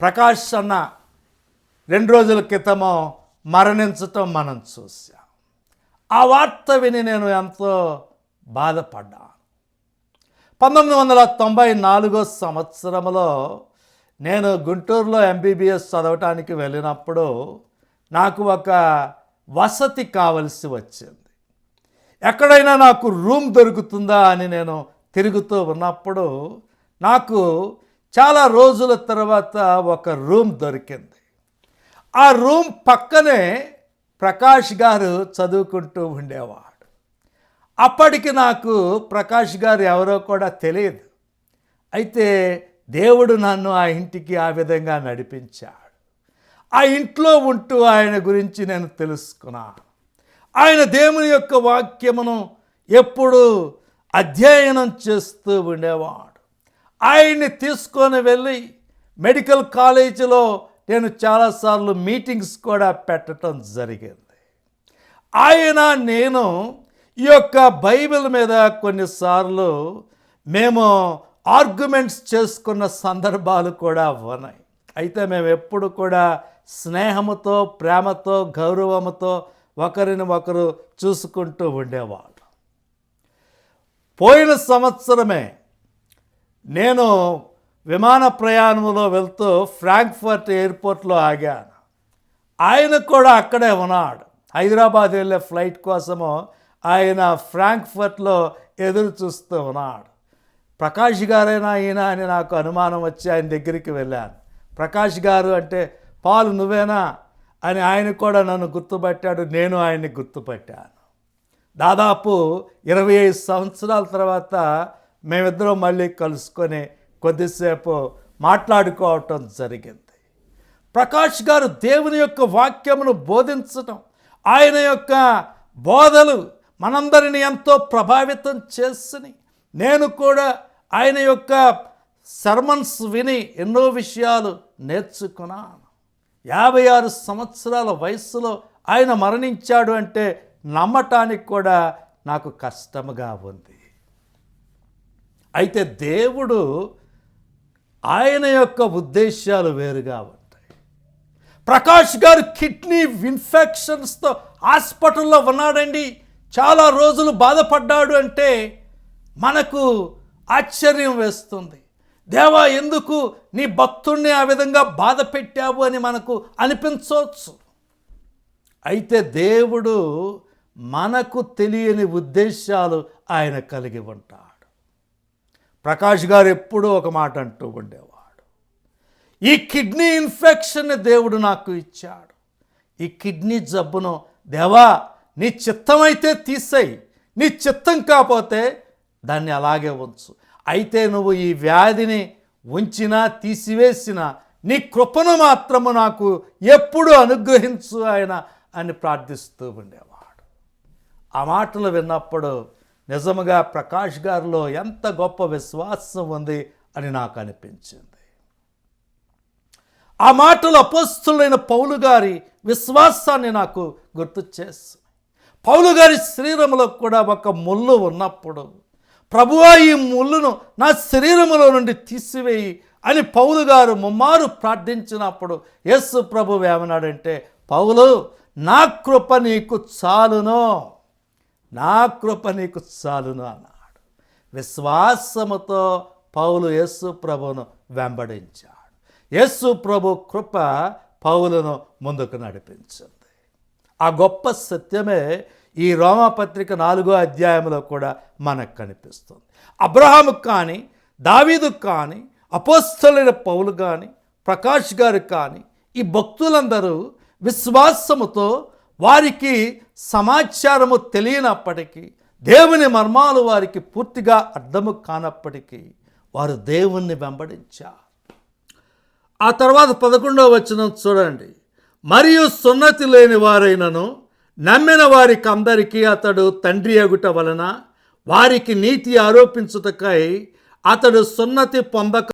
ప్రకాష్ అన్న రెండు రోజుల క్రితము మరణించటం మనం చూసాం ఆ వార్త విని నేను ఎంతో బాధపడ్డాను. పంతొమ్మిది వందల తొంభై నాలుగో సంవత్సరంలో నేను గుంటూరులో ఎంబీబీఎస్ చదవటానికి వెళ్ళినప్పుడు నాకు ఒక వసతి కావలసి వచ్చింది. ఎక్కడైనా నాకు రూమ్ దొరుకుతుందా అని నేను తిరుగుతూ ఉన్నప్పుడు నాకు చాలా రోజుల తర్వాత ఒక రూమ్ దొరికింది. ఆ రూమ్ పక్కనే ప్రకాష్ గారు చదువుకుంటూ ఉండేవాడు. అప్పటికి నాకు ప్రకాష్ గారు ఎవరో కూడా తెలియదు. అయితే దేవుడు నన్ను ఆ ఇంటికి ఆ విధంగా నడిపించాడు. ఆ ఇంట్లో ఉంటూ ఆయన గురించి నేను తెలుసుకున్నాను. ఆయన దేవుని యొక్క వాక్యమును ఎప్పుడు అధ్యయనం చేస్తూ ఉండేవాడు. ఆయన్ని తీసుకొని వెళ్ళి మెడికల్ కాలేజీలో నేను చాలాసార్లు మీటింగ్స్ కూడా పెట్టడం జరిగింది. ఆయన నేను ఈ యొక్క బైబిల్ మీద కొన్నిసార్లు మేము ఆర్గ్యుమెంట్స్ చేసుకున్న సందర్భాలు కూడా ఉన్నాయి. అయితే మేము ఎప్పుడు కూడా స్నేహముతో ప్రేమతో గౌరవముతో ఒకరిని ఒకరు చూసుకుంటూ ఉండేవాళ్ళం. పోయిన సంవత్సరమే నేను విమాన ప్రయాణంలో వెళ్తూ ఫ్రాంక్ఫర్ట్ ఎయిర్పోర్ట్లో ఆగాను. ఆయన కూడా అక్కడే ఉన్నాడు. హైదరాబాద్ వెళ్ళే ఫ్లైట్ కోసము ఆయన ఫ్రాంక్ఫర్ట్లో ఎదురు చూస్తూ ఉన్నాడు. ప్రకాష్ గారైనా ఈయన అని నాకు అనుమానం వచ్చి ఆయన దగ్గరికి వెళ్ళాను. ప్రకాష్ గారు అంటే పాలు నువ్వేనా? అని ఆయన కూడా నన్ను గుర్తుపట్టాడు. నేను ఆయన్ని గుర్తుపట్టాను. దాదాపు ఇరవై ఐదు సంవత్సరాల తర్వాత మేమిద్దరం మళ్ళీ కలుసుకొని కొద్దిసేపు మాట్లాడుకోవటం జరిగింది. ప్రకాష్ గారు దేవుని యొక్క వాక్యమును బోధించటం ఆయన యొక్క బోధలు మనందరిని ఎంతో ప్రభావితం చేసినాయి. నేను కూడా ఆయన యొక్క సర్మన్స్ విని ఎన్నో విషయాలు నేర్చుకున్నాను. యాభై ఆరు సంవత్సరాల వయస్సులో ఆయన మరణించాడు అంటే నమ్మటానికి కూడా నాకు కష్టముగా ఉంది. అయితే దేవుడు ఆయన యొక్క ఉద్దేశాలు వేరుగా ఉంటాయి. ప్రకాష్ గారు కిడ్నీ ఇన్ఫెక్షన్స్తో హాస్పిటల్లో ఉన్నాడండి. చాలా రోజులు బాధపడ్డాడు అంటే మనకు ఆశ్చర్యం వేస్తుంది. దేవా ఎందుకు నీ భక్తుణ్ణి ఆ విధంగా బాధ పెట్టావు అని మనకు అనిపించవచ్చు? అయితే దేవుడు మనకు తెలియని ఉద్దేశాలు ఆయన కలిగి ఉంటాడు. ప్రకాష్ గారు ఎప్పుడూ ఒక మాట అంటూ ఉండేవాడు. ఈ కిడ్నీ ఇన్ఫెక్షన్ దేవుడు నాకు ఇచ్చాడు. ఈ కిడ్నీ జబ్బును దేవా నీ చిత్తమైతే తీసేయి నీ చిత్తం కాకపోతే దాన్ని అలాగే ఉంచు. అయితే నువ్వు ఈ వ్యాధిని ఉంచినా తీసివేసినా నీ కృపను మాత్రము నాకు ఎప్పుడు అనుగ్రహించు ఆయన అని ప్రార్థిస్తూ ఉండేవాడు. ఆ మాటలు విన్నప్పుడు నిజముగా ప్రకాష్ గారిలో ఎంత గొప్ప విశ్వాసం ఉంది అని నాకు అనిపించింది ఆ మాటలు అపస్తులైన పౌలు గారి విశ్వాసాన్ని నాకు గుర్తు చేసి పౌలు గారి శరీరంలో కూడా ఒక ముళ్ళు ఉన్నప్పుడు ప్రభువా ఈ ముళ్ళును నా శరీరములో నుండి తీసివేయి అని పౌలు గారు ముమ్మారు ప్రార్థించినప్పుడు యేసు ప్రభు ఏమన్నాడంటే పౌలు నా కృప నీకు చాలును. నా కృప నీకు చాలును అన్నాడు. విశ్వాసముతో పౌలు యేసు ప్రభును వెంబడించాడు. యేసు ప్రభు కృప పౌలను ముందుకు నడిపించింది. ఆ గొప్ప సత్యమే ఈ రోమపత్రిక నాలుగో అధ్యాయంలో కూడా మనకు కనిపిస్తుంది. అబ్రహాము కానీ దావీదు కానీ అపోస్తలైన పౌలు కానీ ప్రకాష్ గారు కానీ ఈ భక్తులందరూ విశ్వాసముతో వారికి సమాచారము తెలియనప్పటికీ దేవుని మర్మాలు వారికి పూర్తిగా అర్థము కానప్పటికీ వారు దేవుణ్ణి వెంబడించారు. ఆ తర్వాత పదకొండవ వచనం చూడండి. మరియు సున్నతి లేని వారైనను నమ్మిన వారికి అందరికీ అతడు తండ్రి అగుట వలన వారికి నీతి ఆరోపించుటకై అతడు సున్నతి పొందక